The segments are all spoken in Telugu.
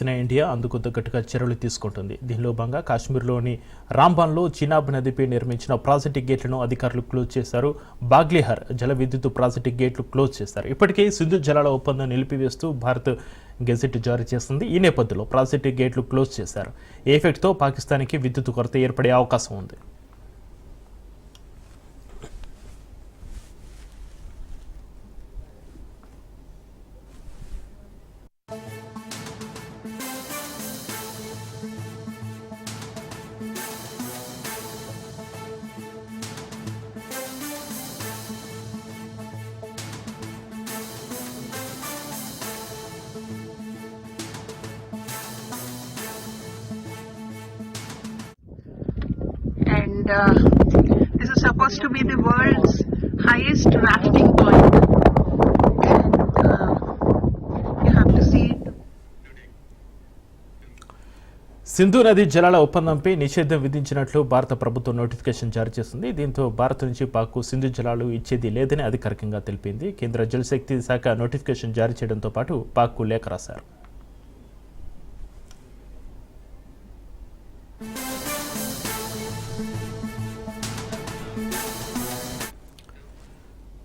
చేసిన ఇండియా అందుకు తగ్గట్టుగా చర్యలు తీసుకుంటుంది. దీనిలో భాగంగా కాశ్మీర్లోని రాంబాన్లో చినాబ్ నదిపై నిర్మించిన ప్రాజెక్టు గేట్లను అధికారులు క్లోజ్ చేశారు. బాగ్లిహర్ జల విద్యుత్ ప్రాజెక్టు గేట్లు క్లోజ్ చేశారు. ఇప్పటికే సింధు జలాల ఒప్పందం నిలిపివేస్తూ భారత్ గెజెట్ జారీ చేస్తుంది. ఈ నేపథ్యంలో ప్రాజెక్టు గేట్లు క్లోజ్ చేశారు. ఎఫెక్ట్తో పాకిస్తాన్కి విద్యుత్ కొరత ఏర్పడే అవకాశం ఉంది. And uh, this is supposed to be the world's highest rafting point. Uh, you have to see it. Sindhu నది జలాల ఒప్పందంపై నిషేధం విధించినట్లు భారత ప్రభుత్వం నోటిఫికేషన్ జారీ చేసింది దీంతో భారత్ నుంచి పాక్కు సింధు జలాలు ఇచ్చేది లేదని అధికారికంగా తెలిపింది కేంద్ర జలశక్తి శాఖ నోటిఫికేషన్ జారీ చేయడంతో పాటు పాక్కు లేఖ రాశారు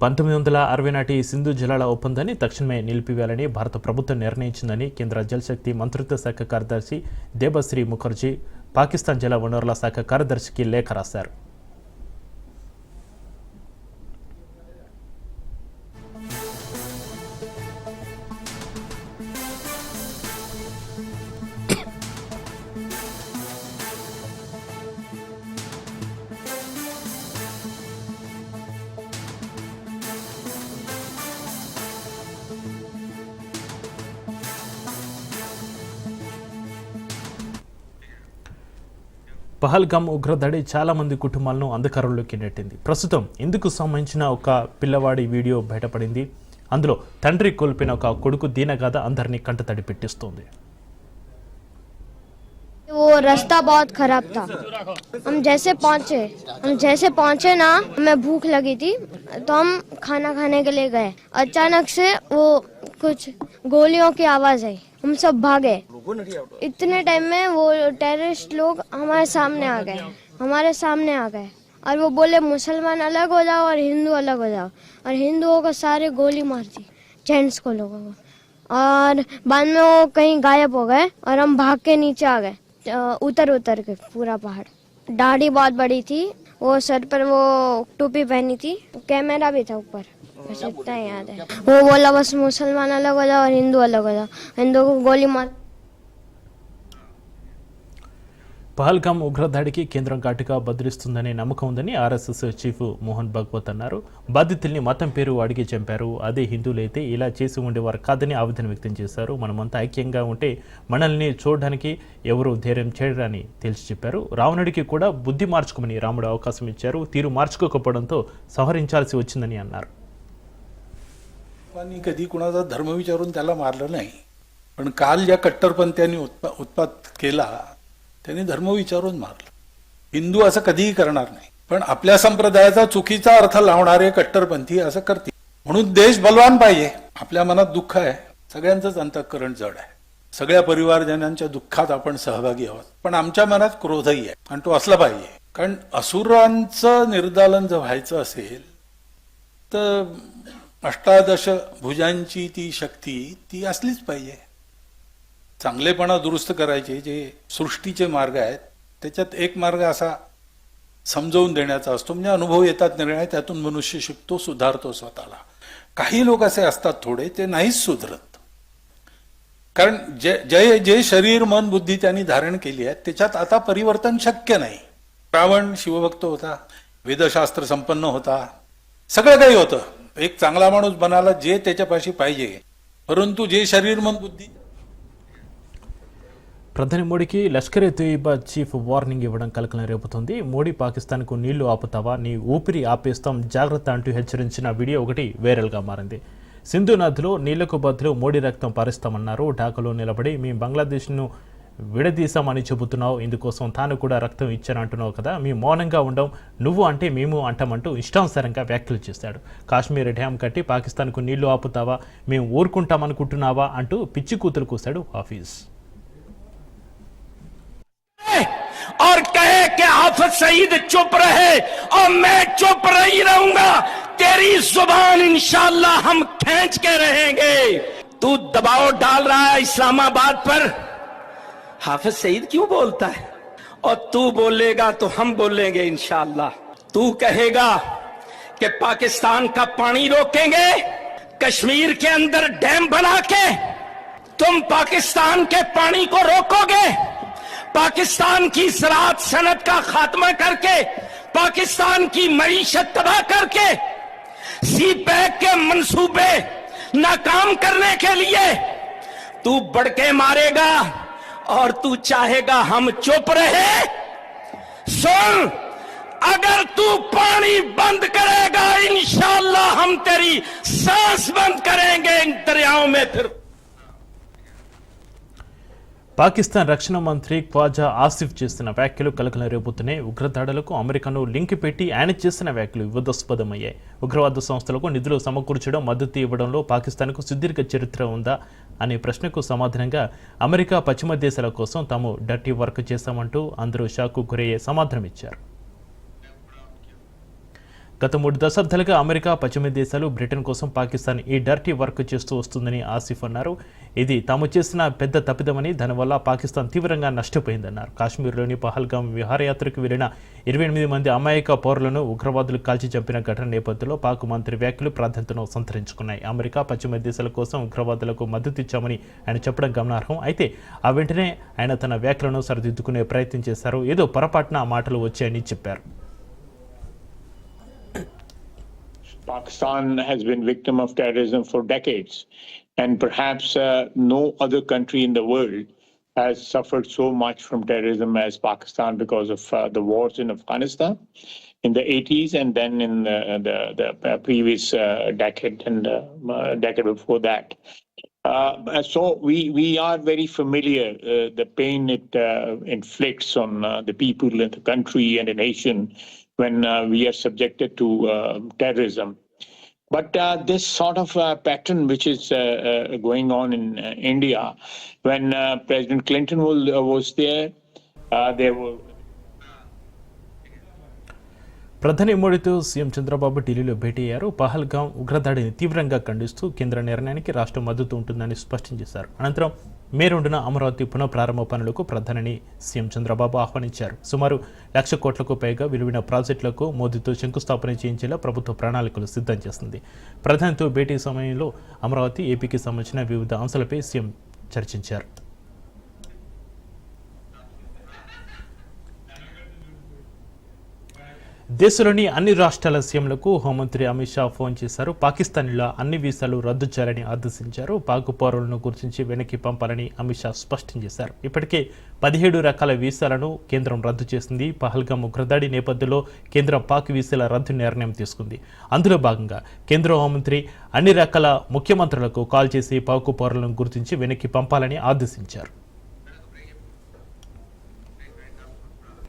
పంతొమ్మిది వందల అరవై నాటి సింధు జలాల ఒప్పందాన్ని తక్షణమే నిలిపివేయాలని భారత ప్రభుత్వం నిర్ణయించిందని కేంద్ర జలశక్తి మంత్రిత్వ శాఖ కార్యదర్శి దేబశ్రీ ముఖర్జీ పాకిస్తాన్ జల వనరుల శాఖ కార్యదర్శికి లేఖ రాశారు. పహల్గామ్ ఉగ్రదాడి చాలా మంది కుటుంబాలను అంధకారంలోకి నెట్టింది ప్రస్తుతం ఇందుకు సంబంధించిన ఒక పిల్లవాడి వీడియో బయటపడింది అందులో తండ్రి కోల్పోయిన ఒక కొడుకు దీనగాథ అందరినీ కంటతడి పెట్టిస్తోంది वो रास्ता बहुत खराब था हम जैसे पहुंचे हम जैसे पहुंचे ना हमें भूख लगी थी तो हम खाना खाने के लिए गए अचानक से वो कुछ गोलियों की आवाज आई हम सब भागे। इतने टाइम में वो टेररिस्ट लोग हमारे सामने आ गए। हमारे सामने आ गए। और वो बोले मुसलमान अलग हो जाओ और हिंदू अलग हो जाओ। और हिंदुओं को सारे गोली मार दी जेंट्स को लोगों को। और बाद में वो कहीं गायब हो गए और हम भाग के नीचे आ गए। उतर उतर के पूरा पहाड़। दाढ़ी बहुत बड़ी थी। वो सर पर वो टोपी पहनी थी। कैमरा भी था ऊपर। बस इतना ही याद है वो बोला बस मुसलमान अलग हो जाओ और हिंदू अलग हो जाओ हिंदू को गोली मार పహల్గామ్ ఉగ్రదాడికి కేంద్రం ఘాటుగా బదిలిస్తుందనే నమ్మకం ఉందని ఆర్ఎస్ఎస్ చీఫ్ మోహన్ భగవత్ అన్నారు బాధితుల్ని మతం పేరు అడిగి చంపారు అదే హిందువులైతే ఇలా చేసి ఉండేవారు కాదని ఆవేదన వ్యక్తం చేశారు మనమంతా ఐక్యంగా ఉంటే మనల్ని చూడడానికి ఎవరు ధైర్యం చేయరని తేల్చి చెప్పారు రావణుడికి కూడా బుద్ధి మార్చుకోమని రాముడు అవకాశం ఇచ్చారు తీరు మార్చుకోకపోవడంతో సంహరించాల్సి వచ్చిందని అన్నారు लोकांनी कधी कुणाचा धर्म विचारून त्याला मारलं नाही पण काल ज्या कट्टरपंथ्यांनी उत्पा उत्पात केला त्यांनी धर्म विचारून मारलं. हिंदू असं कधीही करणार नाही पण आपल्या संप्रदायाचा चुकीचा अर्थ लावणारे कट्टरपंथी असं करतील. म्हणून देश बलवान पाहिजे. आपल्या मनात दुःख आहे. सगळ्यांचंच अंतःकरण जड आहे. सगळ्या परिवारजनांच्या दुःखात आपण सहभागी आहोत. पण आमच्या मनात क्रोधही आहे. आणि तो असला पाहिजे. कारण असुरांचं निर्दालन जर व्हायचं असेल तर अष्टादश भुजांची ती शक्ती ती असलीच पाहिजे. चांगलेपणा दुरुस्त करायचे जे सृष्टीचे मार्ग आहेत त्याच्यात एक मार्ग असा समजवून देण्याचा असतो. म्हणजे अनुभव येतात निर्णय त्यातून मनुष्य शिकतो सुधारतो स्वतःला. काही लोक असे असतात थोडे ते नाहीच सुधरत. कारण जे जे जे शरीर मन बुद्धी त्यांनी धारण केली आहे त्याच्यात आता परिवर्तन शक्य नाही. रावण शिवभक्त होता वेदशास्त्र संपन्न होता सगळं काही होतं. एक चांगला माणूस बनायला जे त्याच्यापाशी पाहिजे परंतु जे शरीर मन बुद्धी ప్రధాని మోడీకి లష్కర్ ఎ తోయిబా చీఫ్ వార్నింగ్ ఇవ్వడం కలకలం రేపుతుంది మోడీ పాకిస్తాన్కు నీళ్లు ఆపుతావా నీ ఊపిరి ఆపేస్తాం జాగ్రత్త అంటూ హెచ్చరించిన వీడియో ఒకటి వైరల్గా మారింది సింధు నదిలో నీళ్లకు బదులు మోడీ రక్తం పారిస్తామన్నారు ఢాకాలో నిలబడి మేము బంగ్లాదేశ్ను విడదీశామని చెబుతున్నావు ఇందుకోసం తాను కూడా రక్తం ఇచ్చానంటున్నావు కదా మేము మౌనంగా ఉండం నువ్వు అంటే మేము అంటామంటూ ఇష్టానుసారంగా వ్యాఖ్యలు చేశాడు కాశ్మీర్ డ్యామ్ కట్టి పాకిస్తాన్కు నీళ్లు ఆపుతావా మేము ఊరుకుంటామనుకుంటున్నావా అంటూ పిచ్చి కూతురు కూశాడు హాఫీజ్ और कहे कि हाफिज सईद चुप रहे और मैं चुप नहीं रहूंगा तेरी जुबान इंशाल्लाह हम खींच के रहेंगे तू दबाव डाल रहा है इस्लामाबाद पर حافظ سعید کیوں بولتا ہے؟ اور تو بولے گا تو ہم بولیں گے انشاءاللہ۔ تو کہے گا کہ پاکستان کا پانی روکیں گے، کشمیر کے اندر ڈیم بنا کے تم پاکستان کے پانی کو روکو گے۔ پاکستان کی سرات صنعت کا خاتمہ کر کے، پاکستان کی معیشت تباہ کر کے، سی پیک کے منصوبے ناکام کرنے کے لیے تو بڑکے مارے گا۔ और तू चाहेगा हम चुप रहे सुन अगर तू पानी बंद करेगा इंशाल्लाह हम तेरी सांस बंद करेंगे इन दरियाओं में फिर పాకిస్తాన్ రక్షణ మంత్రి ఖ్వాజా ఆసిఫ్ చేసిన వ్యాఖ్యలు కలకలం రేపుతున్నాయి ఉగ్రదాడులకు అమెరికాను లింక్ పెట్టి ఆయన చేసిన వ్యాఖ్యలు వివాదాస్పదమయ్యాయి ఉగ్రవాద సంస్థలకు నిధులు సమకూర్చడం మద్దతు ఇవ్వడంలో పాకిస్తాన్కు సుదీర్ఘ చరిత్ర ఉందా అనే ప్రశ్నకు సమాధానంగా అమెరికా పశ్చిమ దేశాల కోసం తాము డర్టీ వర్క్ చేశామంటూ అందరూ షాకు గురయ్యే సమాధానమిచ్చారు. గత మూడు దశాబ్దాలుగా అమెరికా పశ్చిమ దేశాలు బ్రిటన్ కోసం పాకిస్తాన్ ఈ డర్టీ వర్క్ చేస్తూ వస్తుందని ఆసిఫ్ అన్నారు. ఇది తాము చేసిన పెద్ద తప్పిదమని దానివల్ల పాకిస్తాన్ తీవ్రంగా నష్టపోయిందన్నారు. కాశ్మీర్లోని పహల్గాం విహారయాత్రకు వెళ్ళిన ఇరవై ఎనిమిది మంది అమాయక పౌరులను ఉగ్రవాదులు కాల్చి చంపిన ఘటన నేపథ్యంలో పాక్ మంత్రి వ్యాఖ్యలు ప్రాధాన్యతను సంతరించుకున్నాయి. అమెరికా పశ్చిమ దేశాల కోసం ఉగ్రవాదులకు మద్దతు ఇచ్చామని ఆయన చెప్పడం గమనార్హం. అయితే ఆ వెంటనే ఆయన తన వ్యాఖ్యలను సరిదిద్దుకునే ప్రయత్నం చేశారు. ఏదో పొరపాటున ఆ మాటలు వచ్చాయని చెప్పారు. Pakistan has been victim of terrorism for decades, and perhaps uh, no other country in the world has suffered so much from terrorism as Pakistan because of uh, the wars in Afghanistan in the 80s and then in the, the, the previous uh, decade and uh, uh, decade before that. Uh, so we we are very familiar uh, the pain it uh, inflicts on uh, the people in the country and the nation when uh, we are subjected to uh, terrorism. But uh, this sort of uh, pattern, which is uh, uh, going on in uh, India, when uh, President Clinton was, uh, was there, uh, there were ప్రధాని మోడీతో సీఎం చంద్రబాబు ఢిల్లీలో భేటీ అయ్యారు పహల్గాం ఉగ్రదాడిని తీవ్రంగా ఖండిస్తూ కేంద్ర నిర్ణయానికి రాష్ట్రం మద్దతు ఉంటుందని స్పష్టం చేశారు అనంతరం మే రెండున అమరావతి పునఃప్రారంభ పనులకు ప్రధానిని సీఎం చంద్రబాబు ఆహ్వానించారు. సుమారు లక్ష కోట్లకు పైగా విలువైన ప్రాజెక్టులకు మోదీతో శంకుస్థాపన చేయించేలా ప్రభుత్వ ప్రణాళికలు సిద్ధం చేస్తుంది. ప్రధానితో భేటీ సమయంలో అమరావతి ఏపీకి సంబంధించిన వివిధ అంశాలపై సీఎం చర్చించారు. దేశంలోని అన్ని రాష్ట్రాల సీఎంలకు హోంమంత్రి అమిత్ షా ఫోన్ చేశారు. పాకిస్తాన్లో అన్ని వీసాలు రద్దు చేయాలని ఆదేశించారు. పాక్ పౌరులను గుర్తించి వెనక్కి పంపాలని అమిత్ షా స్పష్టం చేశారు. ఇప్పటికే పదిహేడు రకాల వీసాలను కేంద్రం రద్దు చేసింది. పహల్గా ఉగ్రదాడి నేపథ్యంలో కేంద్రం పాక్ వీసాల రద్దు నిర్ణయం తీసుకుంది. అందులో భాగంగా కేంద్ర హోంమంత్రి అన్ని రకాల ముఖ్యమంత్రులకు కాల్ చేసి పాక్ పౌరులను గుర్తించి వెనక్కి పంపాలని ఆదేశించారు.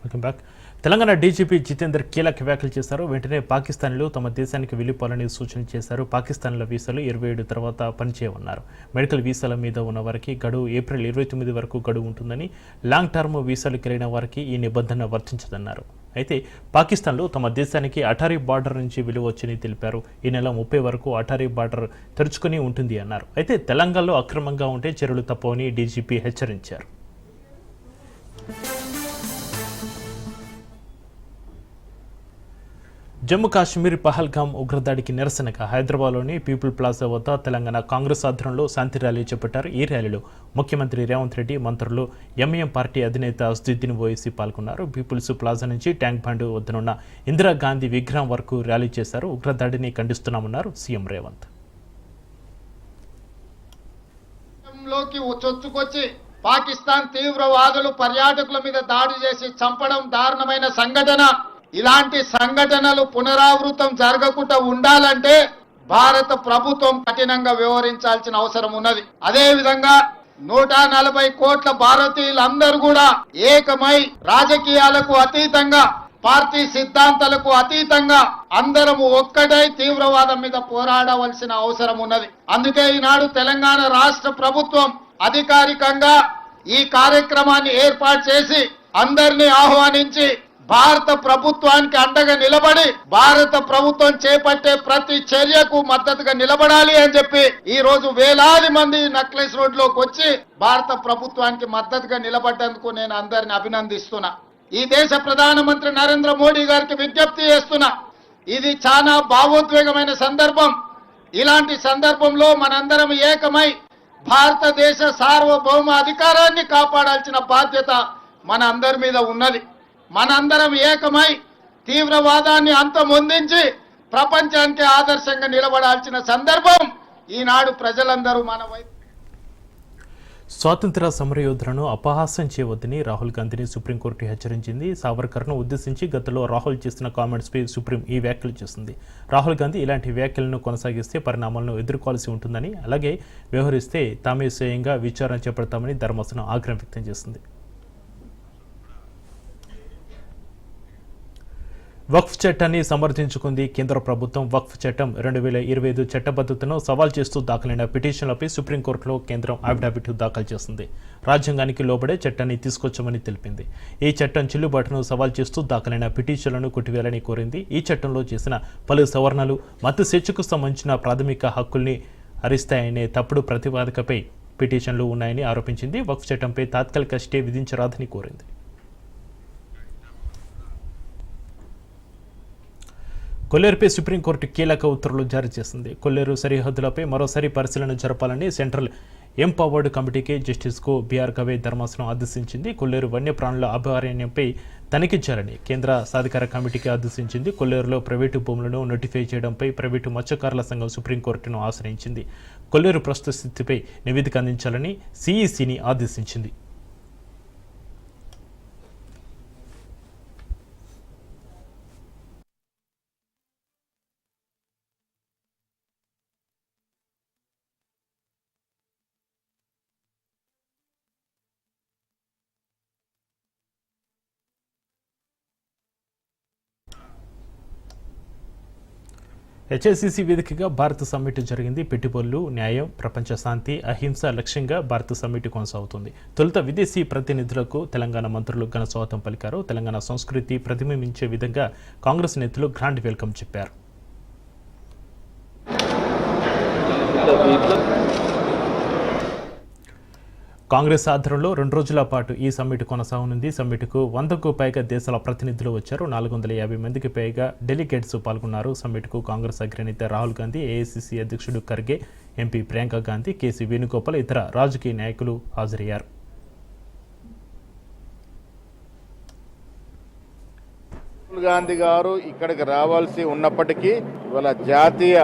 Welcome back Telangana DGP Jitender కీలక వ్యాఖ్యలు చేశారు. వెంటనే పాకిస్తాన్లు తమ దేశానికి వెళ్ళిపోవాలని సూచన చేశారు. పాకిస్తాన్ల వీసాలు ఇరవై ఏడు తర్వాత పనిచేయమన్నారు మెడికల్ వీసాల మీద ఉన్న వారికి గడువు ఏప్రిల్ ఇరవై తొమ్మిది వరకు గడువు ఉంటుందని లాంగ్ టర్మ్ వీసాలు కలిగిన వారికి ఈ నిబంధన వర్తించదన్నారు. అయితే పాకిస్తాన్లో తమ దేశానికి అటారీ బార్డర్ నుంచి వెలువచ్చని తెలిపారు. ఈ నెల ముప్పై వరకు అటారీ బార్డర్ తెరుచుకుని ఉంటుంది అన్నారు. అయితే తెలంగాణలో అక్రమంగా ఉంటే చర్యలు తప్పవని డీజీపీ హెచ్చరించారు. జమ్మూ కాశ్మీర్ పహల్గాం ఉగ్రదాడికి నిరసనగా హైదరాబాద్లోని పీపుల్ ప్లాజా వద్ద తెలంగాణ కాంగ్రెస్ ఆధ్వర్యంలో శాంతి ర్యాలీ చేపట్టారు. ఈ ర్యాలీలో ముఖ్యమంత్రి రేవంత్ రెడ్డి మంత్రులు ఎంఏఎం పార్టీ అధినేత అస్దుద్దీన్ ఓవైసీ పాల్గొన్నారు. పీపుల్స్ ప్లాజా నుంచి ట్యాంక్ బండ్ వద్దనున్న ఇందిరాగాంధీ విగ్రహం వరకు ర్యాలీ చేశారు. ఉగ్రదాడిని ఖండిస్తున్నామన్నారు సీఎం రేవంత్. లోకి చొచ్చుకొచ్చి పాకిస్తాన్ తీవ్రవాదులు పర్యాటకుల మీద దాడి చేసి చంపడం దారుణమైన సంఘటన. ఇలాంటి సంఘటనలు పునరావృతం జరగకుండా ఉండాలంటే భారత ప్రభుత్వం కఠినంగా వ్యవహరించాల్సిన అవసరం ఉన్నది. అదే విధంగా నూట నలభై కోట్ల భారతీయులందరూ కూడా ఏకమై రాజకీయాలకు అతీతంగా పార్టీ సిద్ధాంతాలకు అతీతంగా అందరము ఒక్కటై తీవ్రవాదం మీద పోరాడవలసిన అవసరం ఉన్నది. అందుకే ఈనాడు తెలంగాణ రాష్ట్ర ప్రభుత్వం అధికారికంగా ఈ కార్యక్రమాన్ని ఏర్పాటు చేసి అందరినీ ఆహ్వానించి భారత ప్రభుత్వానికి అండగా నిలబడి భారత ప్రభుత్వం చేపట్టే ప్రతి చర్యకు మద్దతుగా నిలబడాలి అని చెప్పి ఈ రోజు వేలాది మంది నక్లెస్ రోడ్లోకి వచ్చి భారత ప్రభుత్వానికి మద్దతుగా నిలబడ్డందుకు నేను అందరిని అభినందిస్తున్నా. ఈ దేశ ప్రధానమంత్రి నరేంద్ర మోడీ గారికి విజ్ఞప్తి చేస్తున్నా. ఇది చాలా భావోద్వేగమైన సందర్భం. ఇలాంటి సందర్భంలో మనందరం ఏకమై భారతదేశ సార్వభౌమ అధికారాన్ని కాపాడాల్సిన బాధ్యత మన అందరి మీద ఉన్నది. మనందరం ఏకమై తీవ్రవాదాన్ని అంతమొందించి ప్రపంచానికి ఆదర్శంగా నిలబడాల్సిన సందర్భం ఈనాడు ప్రజలందరూ మన వైపు స్వాతంత్ర సమరయోధులను అపహాస్యం చేయవద్దని రాహుల్ గాంధీని సుప్రీంకోర్టు హెచ్చరించింది. సావర్కర్ను ఉద్దేశించి గతంలో రాహుల్ చేసిన కామెంట్స్పై సుప్రీం ఈ వ్యాఖ్యలు చేసింది. రాహుల్ గాంధీ ఇలాంటి వ్యాఖ్యలను కొనసాగిస్తే పరిణామాలను ఎదుర్కోవాల్సి ఉంటుందని అలాగే వ్యవహరిస్తే తామే స్వయంగా విచారణ చేపడతామని ధర్మాసనం ఆగ్రహం వ్యక్తం చేసింది. వక్ఫ్ చట్టాన్ని సమర్థించుకుంది కేంద్ర ప్రభుత్వం. వక్ఫ్ చట్టం రెండు వేల ఇరవై ఐదు చట్టబద్ధతను సవాల్ చేస్తూ దాఖలైన పిటిషన్లపై సుప్రీంకోర్టులో కేంద్రం అఫిడవిట్ దాఖలు చేసింది. రాజ్యాంగానికి లోబడే చట్టాన్ని తీసుకొచ్చామని తెలిపింది. ఈ చట్టం చెల్లుబాటును సవాల్ చేస్తూ దాఖలైన పిటిషన్లను కొట్టివేయాలని కోరింది. ఈ చట్టంలో చేసిన పలు సవరణలు మత స్వేచ్ఛకు సంబంధించిన ప్రాథమిక హక్కుల్ని హరిస్తాయనే తప్పుడు ప్రతిపాదకపై పిటిషన్లు ఉన్నాయని ఆరోపించింది. వక్ఫ్ చట్టంపై తాత్కాలిక స్టే విధించరాదని కోరింది. కొల్లేరుపై సుప్రీంకోర్టు కీలక ఉత్తర్వులు జారీ చేసింది. కొల్లేరు సరిహద్దులపై మరోసారి పరిశీలన జరపాలని సెంట్రల్ ఎంపవర్డ్ కమిటీకి జస్టిస్కు బీఆర్ గవే ధర్మాసనం ఆదేశించింది. కొల్లేరు వన్యప్రాణుల అభయారణ్యంపై తనిఖీ చేయాలని కేంద్ర సాధికార కమిటీకి ఆదేశించింది. కొల్లేరులో ప్రైవేటు భూములను నోటిఫై చేయడంపై ప్రైవేటు మత్స్యకారుల సంఘం సుప్రీంకోర్టును ఆశ్రయించింది. కొల్లేరు ప్రస్తుత స్థితిపై నివేదిక అందించాలని సిఈసిని ఆదేశించింది. హెచ్ఐసిసి వేదికగా భారత సమ్మిట్ జరిగింది. పెట్టుబడులు న్యాయం ప్రపంచ శాంతి అహింస లక్ష్యంగా భారత సమ్మిట్ కొనసాగుతుంది. తొలుత విదేశీ ప్రతినిధులకు తెలంగాణ మంత్రులు ఘన స్వాగతం పలికారు. తెలంగాణ సంస్కృతి ప్రతిబింబించే విధంగా కాంగ్రెస్ నేతలు గ్రాండ్ వెల్కమ్ చెప్పారు. కాంగ్రెస్ ఆధ్వర్యంలో రెండు రోజుల పాటు ఈ సమ్మిట్ కొనసాగనుంది. సమ్మిట్కు వందకు పైగా దేశాల ప్రతినిధులు వచ్చారు. నాలుగు వందల యాభై మందికి పైగా డెలిగేట్స్ పాల్గొన్నారు. సమ్మిట్కు కాంగ్రెస్ అగ్రనేత రాహుల్ గాంధీ ఏఐసిసి అధ్యక్షుడు ఖర్గే ఎంపీ ప్రియాంక గాంధీ కేసీ వేణుగోపాల్ ఇతర రాజకీయ నాయకులు హాజరయ్యారు. రాహుల్ గాంధీ గారు ఇక్కడికి రావాల్సి ఉన్నప్పటికీ ఇవాళ జాతీయ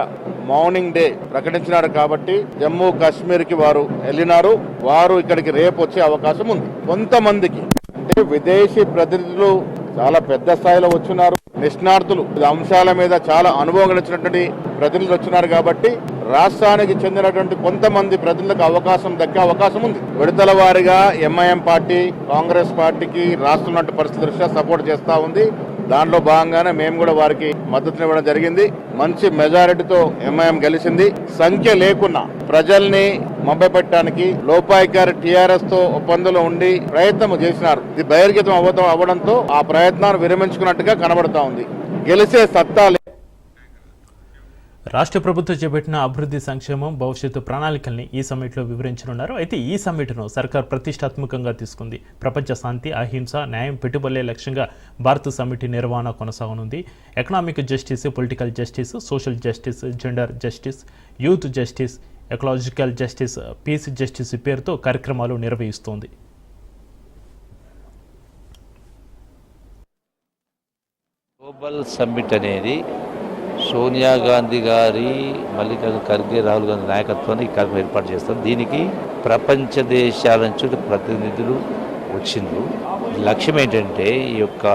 మార్నింగ్ డే ప్రకటించినారు కాబట్టి జమ్మూ కాశ్మీర్కి వారు వెళ్ళినారు. వారు ఇక్కడికి రేపు వచ్చే అవకాశం ఉంది. కొంతమందికి అంటే విదేశీ ప్రతినిధులు చాలా పెద్ద స్థాయిలో వచ్చినారు. నిష్ణార్థులు. అంశాల మీద చాలా అనుభవం గడిచినటువంటి ప్రతినిధులు వచ్చినారు కాబట్టి రాష్ట్రానికి చెందినటువంటి కొంతమంది ప్రతినిధులకు అవకాశం దక్కే అవకాశం ఉంది. విడతల వారిగా ఎంఐఎం పార్టీ కాంగ్రెస్ పార్టీకి రాష్ట్రం పరిస్థితి దృష్ట్యా సపోర్ట్ చేస్తా ఉంది. దాంట్లో భాగంగానే మేము కూడా వారికి మద్దతునివ్వడం జరిగింది. మంచి మెజారిటీతో ఎంఐఎం గెలిచింది. సంఖ్య లేకున్నా ప్రజల్ని మభ్యపెట్టడానికి లోపాయికారి టీఆర్ఎస్తో ఒప్పందంలో ఉండి ప్రయత్నం చేసినారు. ఇది బహిర్గతం అవ్వడం అవ్వడంతో ఆ ప్రయత్నాన్ని విరమించుకున్నట్టుగా కనబడతా ఉంది. గెలిచే సత్తాలు రాష్ట్ర ప్రభుత్వం చేపట్టిన అభివృద్ధి సంక్షేమం భవిష్యత్తు ప్రణాళికల్ని ఈ సమ్మిట్లో వివరించనున్నారు. అయితే ఈ సమ్మిట్ను సర్కార్ ప్రతిష్టాత్మకంగా తీసుకుంది. ప్రపంచ శాంతి అహింస న్యాయం పెట్టుబడులే లక్ష్యంగా భారత సమిటి నిర్వహణ కొనసాగనుంది. Economic justice political justice social justice gender justice youth justice ecological justice peace justice పేరుతో కార్యక్రమాలు నిర్వహిస్తోంది. గ్లోబల్ సమ్మిట్ అనేది సోనియా గాంధీ గారి మల్లికార్జున ఖర్గే రాహుల్ గాంధీ నాయకత్వాన్ని ఈ కార్యక్రమం ఏర్పాటు చేస్తాం దీనికి ప్రపంచ దేశాల నుంచి ప్రతినిధులు వచ్చిండ్రు. లక్ష్యం ఏంటంటే ఈ యొక్క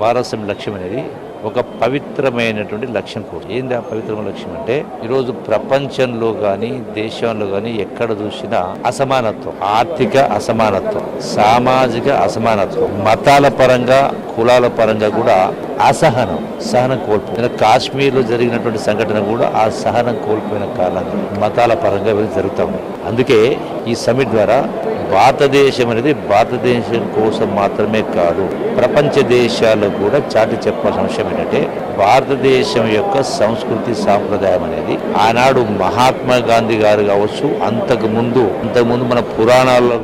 భారత లక్ష్యం అనేది ఒక పవిత్రమైనటువంటి లక్ష్యం కూడా. ఏంది ఆ పవిత్రమైన లక్ష్యం అంటే ఈరోజు ప్రపంచంలో కానీ దేశంలో కానీ ఎక్కడ చూసినా అసమానత్వం ఆర్థిక అసమానత్వం సామాజిక అసమానత్వం మతాల పరంగా కులాల పరంగా కూడా అసహనం సహనం కోల్పోయిన కాశ్మీర్లో జరిగినటువంటి సంఘటన కూడా ఆ సహనం కోల్పోయిన కారణంగా మతాల పరంగా ఇవన్నీ జరుగుతూ ఉన్నాయి అందుకే ఈ సమిట్ ద్వారా భారతదేశం అనేది భారతదేశం కోసం మాత్రమే కాదు ప్రపంచ దేశాలకు కూడా చాటి చెప్పాల్సిన అంశం ఏంటంటే భారతదేశం యొక్క సంస్కృతి సాంప్రదాయం అనేది ఆనాడు మహాత్మా గాంధీ గారు కావచ్చు అంతకు ముందు అంతకుముందు మన పురాణాల్లో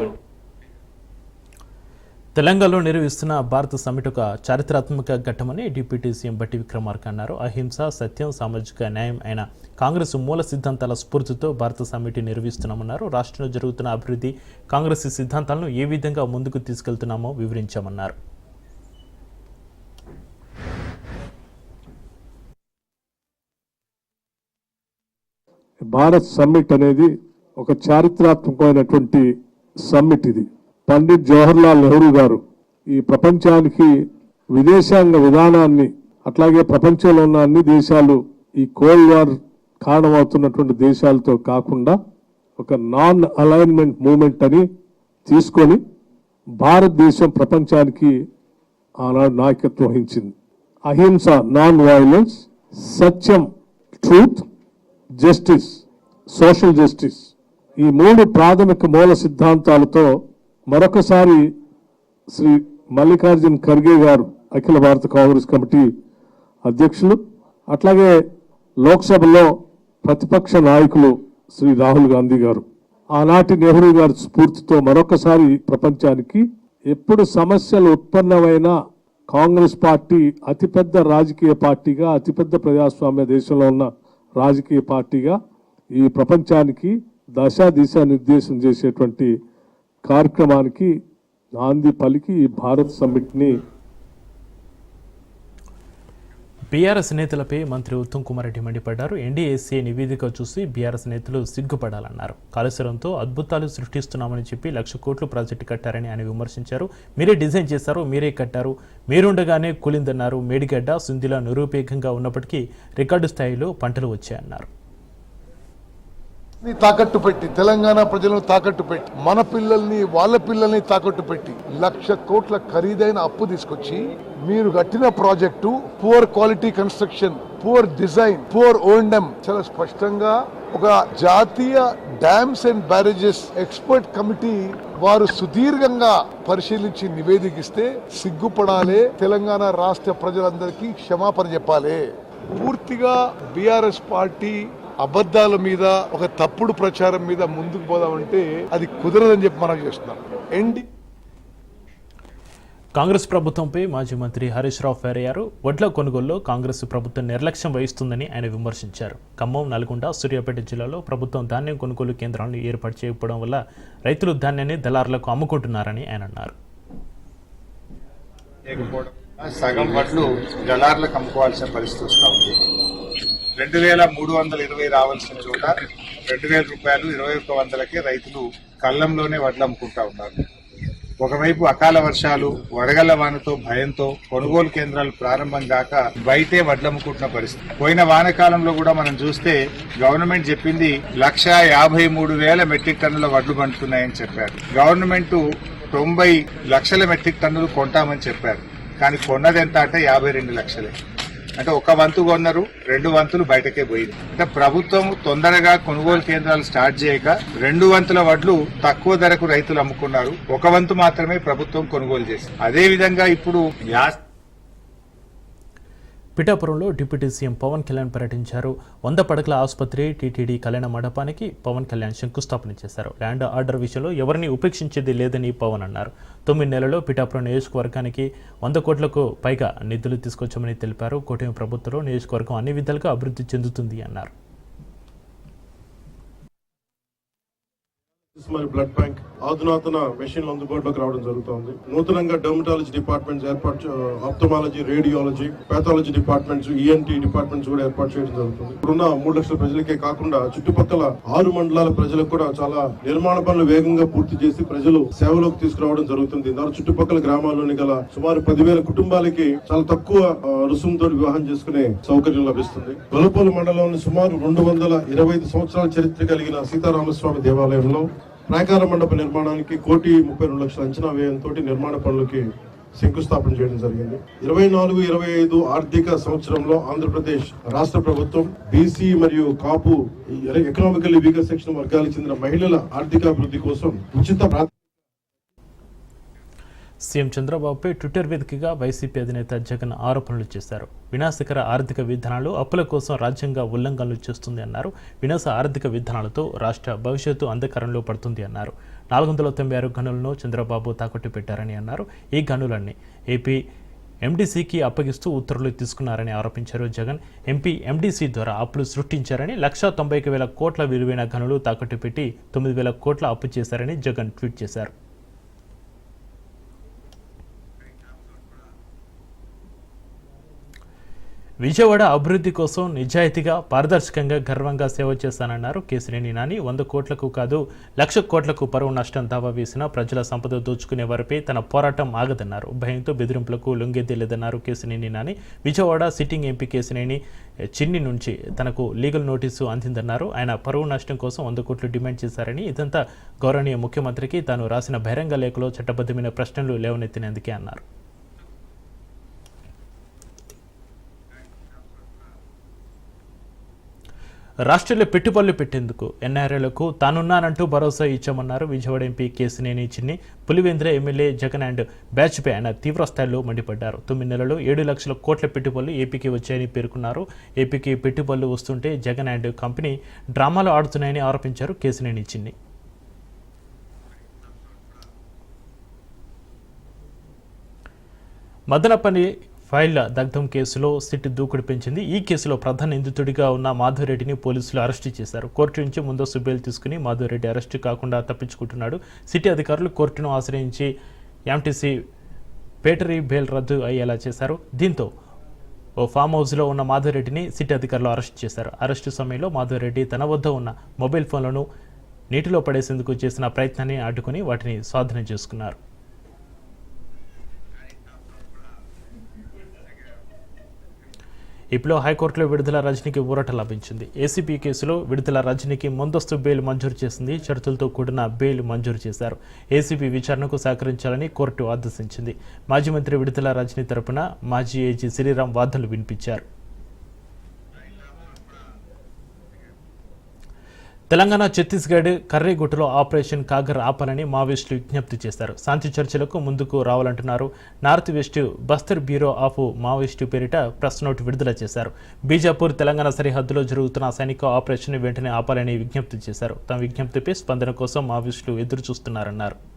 తెలంగాణలో నిర్వహిస్తున్న భారత సమ్మిట్ ఒక చారిత్రాత్మక ఘట్టమని డిప్యూటీ సీఎం బట్టి విక్రమార్క అన్నారు. అహింస సత్యం సామాజిక న్యాయం అయిన కాంగ్రెస్ మూల సిద్ధాంతాల స్ఫూర్తితో భారత సమ్మిట్ నిర్వహిస్తున్నామన్నారు. రాష్ట్రంలో జరుగుతున్న అభివృద్ధి కాంగ్రెస్ సిద్ధాంతాలను ఏ విధంగా ముందుకు తీసుకెళ్తున్నామో వివరించామన్నారు. భారత్ సమ్మిట్ అనేది ఒక చారిత్రాత్మకమైనటువంటి సమ్మిట్ ఇది. పండిత్ జవహర్లాల్ నెహ్రూ గారు ఈ ప్రపంచానికి విదేశాంగ విధానాన్ని అట్లాగే ప్రపంచంలో ఉన్న అన్ని దేశాలు ఈ కోల్డ్ వార్ కారణమవుతున్నటువంటి దేశాలతో కాకుండా ఒక నాన్ అలైన్మెంట్ మూమెంట్ అని తీసుకొని భారతదేశం ప్రపంచానికి ఆనాడు నాయకత్వం వహించింది. అహింస నాన్ వయలెన్స్ సత్యం ట్రూత్ జస్టిస్ సోషల్ జస్టిస్ ఈ మూడు ప్రాథమిక మూల సిద్ధాంతాలతో మరొకసారి శ్రీ మల్లికార్జున్ ఖర్గే గారు అఖిల భారత కాంగ్రెస్ కమిటీ అధ్యక్షులు అట్లాగే లోక్సభలో ప్రతిపక్ష నాయకులు శ్రీ రాహుల్ గాంధీ గారు. ఆనాటి నెహ్రూ గారి స్ఫూర్తితో మరొకసారి ప్రపంచానికి ఎప్పుడు సమస్యలు ఉత్పన్నమైన కాంగ్రెస్ పార్టీ అతిపెద్ద రాజకీయ పార్టీగా అతిపెద్ద ప్రజాస్వామ్య దేశంలో ఉన్న రాజకీయ పార్టీగా ఈ ప్రపంచానికి దశ దిశ నిర్దేశం చేసేటువంటి కార్యక్రమానికి నాంది పలికి ఈ భారత్ సమ్మిట్ని బీఆర్ఎస్ నేతలపై మంత్రి ఉత్తమ్ కుమార్ రెడ్డి మండిపడ్డారు. ఎన్డీఏసీ నివేదిక చూసి బీఆర్ఎస్ నేతలు సిగ్గుపడాలన్నారు. కాళేశ్వరంతో అద్భుతాలు సృష్టిస్తున్నామని చెప్పి లక్ష కోట్లు ప్రాజెక్టు కట్టారని ఆయన విమర్శించారు. మీరే డిజైన్ చేశారు మీరే కట్టారు. మీరుండగానే కూలిందన్నారు. మేడిగడ్డ సుందిలా నిరూపేకంగా ఉన్నప్పటికీ రికార్డు స్థాయిలో పంటలు వచ్చాయన్నారు. తాకట్టు పెట్టి తెలంగాణ ప్రజలను తాకట్టు పెట్టి మన పిల్లల్ని వాళ్ళ పిల్లల్ని తాకట్టు పెట్టి లక్ష కోట్ల ఖరీదైన అప్పు తీసుకొచ్చి మీరు కట్టిన project poor quality construction poor design poor ఓండెం చాలా స్పష్టంగా ఒక జాతీయ dams and barrages expert committee వారు సుదీర్ఘంగా పరిశీలించి నివేదికిస్తే సిగ్గుపడాలి తెలంగాణ రాష్ట్ర ప్రజలందరికీ క్షమాపణ చెప్పాలి. పూర్తిగా బీఆర్ఎస్ పార్టీ అబద్ధాల మీద ఒక తప్పుడు ప్రచారం మీద ముందుకు పోదామంటే అది కుదరదని చెప్పి మనం చేస్తున్నాం. ఎండి కాంగ్రెస్ ప్రభుత్వంపై మాజీ మంత్రి హరీష్ రావు ఫైర్ అయ్యారు వడ్ల కొనుగోలులో కాంగ్రెస్ ప్రభుత్వం నిర్లక్ష్యం వహిస్తుందని ఆయన విమర్శించారు. ఖమ్మం నల్గొండ సూర్యాపేట జిల్లాలో ప్రభుత్వం ధాన్యం కొనుగోలు కేంద్రాలను ఏర్పాటు చేయకపోవడం వల్ల రైతులు ధాన్యాన్ని దళారులకు అమ్ముకుంటున్నారని ఆయన అన్నారు. సగం వడ్లు దళార్లకు అమ్ముకోవాల్సిన పరిస్థితి వస్తూ ఉంది. రెండు వేల మూడు వందల ఇరవై రావాల్సిన చోట రెండు వేల రూపాయలు ఇరవై ఒక్క వందలకే రైతులు కళ్ళంలోనే వడ్లు అమ్ముకుంటా ఉన్నారు. ఒకవైపు అకాల వర్షాలు వడగళ్ళ వానతో భయంతో కొనుగోలు కేంద్రాలు ప్రారంభం కాక బయటే వడ్లు అమ్ముకుంటున్న పరిస్థితి. పోయిన వానకాలంలో కూడా మనం చూస్తే గవర్నమెంట్ చెప్పింది లక్ష యాభై మూడు వేల మెట్రిక్ టన్నుల వడ్లు పండుతున్నాయని చెప్పారు. గవర్నమెంట్ తొంభై లక్షల మెట్రిక్ టన్నులు కొంటామని చెప్పారు. కానీ కొన్నది ఎంత అంటే యాభై రెండు లక్షలే. అంటే ఒక వంతు కొన్నారు రెండు వంతులు బయటకే పోయింది. అంటే ప్రభుత్వం తొందరగా కొనుగోలు కేంద్రాలు స్టార్ట్ చేయక రెండు వంతుల వడ్లు తక్కువ ధరకు రైతులు అమ్ముకున్నారు. ఒక వంతు మాత్రమే ప్రభుత్వం కొనుగోలు చేసింది. అదే విధంగా ఇప్పుడు పిఠాపురంలో డిప్యూటీ సీఎం పవన్ కళ్యాణ్ పర్యటించారు. వంద పడకల ఆసుపత్రి టీటీడీ కళ్యాణ మండపానికి పవన్ కళ్యాణ్ శంకుస్థాపన చేశారు. ల్యాండ్ ఆర్డర్ విషయంలో ఎవరిని ఉపేక్షించేది లేదని పవన్ అన్నారు. తొమ్మిది నెలల్లో పిఠాపురం నియోజకవర్గానికి వంద కోట్లకు పైగా నిధులు తీసుకొచ్చామని తెలిపారు. కూటమి ప్రభుత్వంలో నియోజకవర్గం అన్ని విధాలుగా అభివృద్ధి చెందుతుంది అన్నారు. మరి బ్లడ్ బ్యాంక్ అధునాతన మెషిన్లు అందుబాటులోకి రావడం జరుగుతుంది. నూతనంగా డర్మటాలజీ డిపార్ట్మెంట్స్ ఏర్పాటు ophthalmology radiology pathology departments ENT departments కూడా ఏర్పాటు చేయడం జరుగుతుంది. ఇప్పుడున్న మూడు లక్షల ప్రజలకే కాకుండా చుట్టుపక్కల ఆరు మండలాల ప్రజలకు కూడా చాలా నిర్మాణ పనులు వేగంగా పూర్తి చేసి ప్రజలు సేవలోకి తీసుకురావడం జరుగుతుంది. దాని చుట్టుపక్కల గ్రామాల్లోని గల సుమారు పదివేల కుటుంబాలకి చాలా తక్కువ రుసుముతో వివాహం చేసుకునే సౌకర్యం లభిస్తుంది. గొలపల్లి మండలంలోని సుమారు రెండు వందల ఇరవై ఐదు సంవత్సరాల చరిత్ర కలిగిన సీతారామస్వామి దేవాలయంలో ప్రాకార మండప నిర్మాణానికి కోటి ముప్పై రెండు లక్షల అంచనా వ్యయంతో నిర్మాణ పనులకి శంకుస్థాపన చేయడం జరిగింది. ఇరవై నాలుగు ఇరవై ఐదు ఆర్థిక సంవత్సరంలో ఆంధ్రప్రదేశ్ రాష్ట్ర ప్రభుత్వం బీసీ మరియు కాపు ఎకనామికల్లీ వీకర్ సెక్షన్ వర్గాలకు చెందిన మహిళల ఆర్థికాభివృద్ధి కోసం ఉచిత సీఎం చంద్రబాబుపై ట్విట్టర్ వేదికగా వైసీపీ అధినేత జగన్ ఆరోపణలు చేశారు. వినాశకర ఆర్థిక విధానాలు అప్పుల కోసం రాజ్యాంగ ఉల్లంఘనలు చేస్తుంది అన్నారు. వినాశ ఆర్థిక విధానాలతో రాష్ట్ర భవిష్యత్తు అంధకారంలో పడుతుంది అన్నారు. నాలుగు వందల తొంభై ఆరు గనులను చంద్రబాబు తాకట్టు పెట్టారని అన్నారు. ఈ గనులన్నీ ఏపీ ఎండీసీకి అప్పగిస్తూ ఉత్తర్వులు తీసుకున్నారని ఆరోపించారు జగన్. ఎంపీ ఎండీసీ ద్వారా అప్పులు సృష్టించారని లక్షా తొంభై వేల కోట్ల విలువైన గనులు తాకట్టు పెట్టి తొమ్మిది వేల కోట్ల అప్పు చేశారని జగన్ ట్వీట్ చేశారు. విజయవాడ అభివృద్ధి కోసం నిజాయితీగా పారదర్శకంగా గర్వంగా సేవ చేస్తానన్నారు కేసినేని నాని. వంద కోట్లకు కాదు లక్ష కోట్లకు పరువు నష్టం దావా వేసిన ప్రజల సంపద దోచుకునే వారిపై తన పోరాటం ఆగదన్నారు. భయంతో బెదిరింపులకు లొంగేదే లేదన్నారు కేసినేని నాని. విజయవాడ సిట్టింగ్ ఎంపీ కేసినేని చిన్ని నుంచి తనకు లీగల్ నోటీసు అందిందన్నారు. ఆయన పరువు నష్టం కోసం వంద కోట్లు డిమాండ్ చేశారని ఇదంతా గౌరవనీయ ముఖ్యమంత్రికి తాను రాసిన బహిరంగ లేఖలో చట్టబద్ధమైన ప్రశ్నలు లేవనెత్తినందుకే అన్నారు. రాష్ట్రంలో పెట్టుబడులు పెట్టేందుకు ఎన్ఆర్ఏలకు తానున్నానంటూ భరోసా ఇచ్చామన్నారు. Vijayawada MP Kesineni Chinni Pulivendula MLA Jagan and బ్యాచ్పై ఆయన తీవ్రస్థాయిలో మండిపడ్డారు. తొమ్మిది నెలలు ఏడు లక్షల కోట్ల పెట్టుబడులు ఏపీకి వచ్చాయని పేర్కొన్నారు. ఏపీకి పెట్టుబడులు వస్తుంటే జగన్ అండ్ కంపెనీ డ్రామాలు ఆడుతున్నాయని ఆరోపించారు కేసినేని చిన్ని. మదనపల్లి ఫైళ్ళ దగ్ధం కేసులో సిట్ దూకుడు పెంచింది. ఈ కేసులో ప్రధాన నిందితుడిగా ఉన్న మాధవరెడ్డిని పోలీసులు అరెస్టు చేశారు. కోర్టు నుంచి ముందస్తు బెయిల్ తీసుకుని మాధవరెడ్డి అరెస్టు కాకుండా తప్పించుకుంటున్నాడు. సిటీ అధికారులు కోర్టును ఆశ్రయించి ఎంటీసీ పేటరీ బెయిల్ రద్దు అయ్యేలా చేశారు. దీంతో ఓ ఫామ్ హౌస్లో ఉన్న మాధవరెడ్డిని సిటీ అధికారులు అరెస్ట్ చేశారు. అరెస్టు సమయంలో మాధవరెడ్డి తన వద్ద ఉన్న మొబైల్ ఫోన్లను నీటిలో పడేసేందుకు చేసిన ప్రయత్నాన్ని అడ్డుకుని వాటిని స్వాధీనం చేసుకున్నారు. ఇప్పుడు హైకోర్టులో విడుదల రజనీకి ఊరట లభించింది. ఏసీబీ కేసులో విడుదల రజనీకి ముందస్తు బెయిల్ మంజూరు చేసింది. షరతులతో కూడిన బెయిల్ మంజూరు చేశారు. ఏసీబీ విచారణకు సహకరించాలని కోర్టు ఆదేశించింది. మాజీ మంత్రి విడుదల రజనీ తరపున మాజీ ఏజీ శ్రీరామ్ వాదనలు వినిపించారు. తెలంగాణ ఛత్తీస్గఢ్ కర్రీగుట్టలో ఆపరేషన్ కాగర్ ఆపాలని మావోయిస్టులు విజ్ఞప్తి చేశారు. శాంతి చర్చలకు ముందుకు రావాలంటున్నారు. North west Bastar bureau of Maoist పేరిట ప్రెస్ నోట్ విడుదల చేశారు. బీజాపూర్ తెలంగాణ సరిహద్దులో జరుగుతున్న సైనిక ఆపరేషన్ వెంటనే ఆపాలని విజ్ఞప్తి చేశారు. తమ విజ్ఞప్తిపై స్పందన కోసం మావోయిస్టులు ఎదురు చూస్తున్నారన్నారు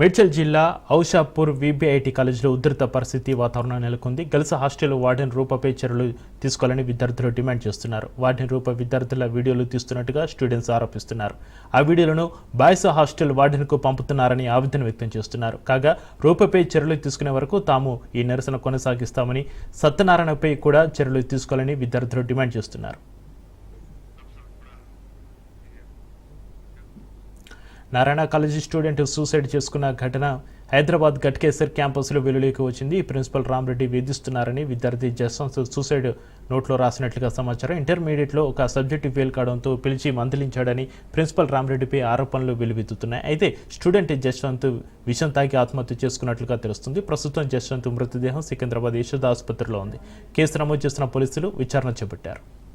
మేడ్చల్ జిల్లా ఔషాపూర్ విబిఐటి కాలేజీలో ఉధృత పరిస్థితి వాతావరణం నెలకొంది. గల్స హాస్టల్ వార్డెన్ రూపపై చర్యలు తీసుకోవాలని విద్యార్థులు డిమాండ్ చేస్తున్నారు. వార్డెన్ రూప విద్యార్థుల వీడియోలు తీస్తున్నట్టుగా స్టూడెంట్స్ ఆరోపిస్తున్నారు. ఆ వీడియోలను బాయ్స్ హాస్టల్ వార్డెన్కు పంపుతున్నారని ఆవేదన వ్యక్తం చేస్తున్నారు. కాగా రూపపై చర్యలు తీసుకునే వరకు తాము ఈ నిరసన కొనసాగిస్తామని సత్యనారాయణపై కూడా చర్యలు తీసుకోవాలని విద్యార్థులు డిమాండ్ చేస్తున్నారు. నారాయణ కాలేజీ స్టూడెంట్ సూసైడ్ చేసుకున్న ఘటన హైదరాబాద్ గట్కేసర్ క్యాంపస్లో వెలుగులోకి వచ్చింది. ప్రిన్సిపల్ రామరెడ్డి వేధిస్తున్నారని విద్యార్థి జస్వంత్ సూసైడ్ నోట్లో రాసినట్లుగా సమాచారం. ఇంటర్మీడియట్లో ఒక సబ్జెక్టు ఫెయిల్ కావడంతో పిలిచి మందలించాడని ప్రిన్సిపల్ రామరెడ్డిపై ఆరోపణలు వెలువెత్తుతున్నాయి. అయితే స్టూడెంట్ జస్వంత్ విషం తాగి ఆత్మహత్య చేసుకున్నట్లుగా తెలుస్తుంది. ప్రస్తుతం జస్వంత్ మృతదేహం సికింద్రాబాద్ యశోద ఆసుపత్రిలో ఉంది. కేసు నమోదు చేసిన పోలీసులు విచారణ చేపట్టారు.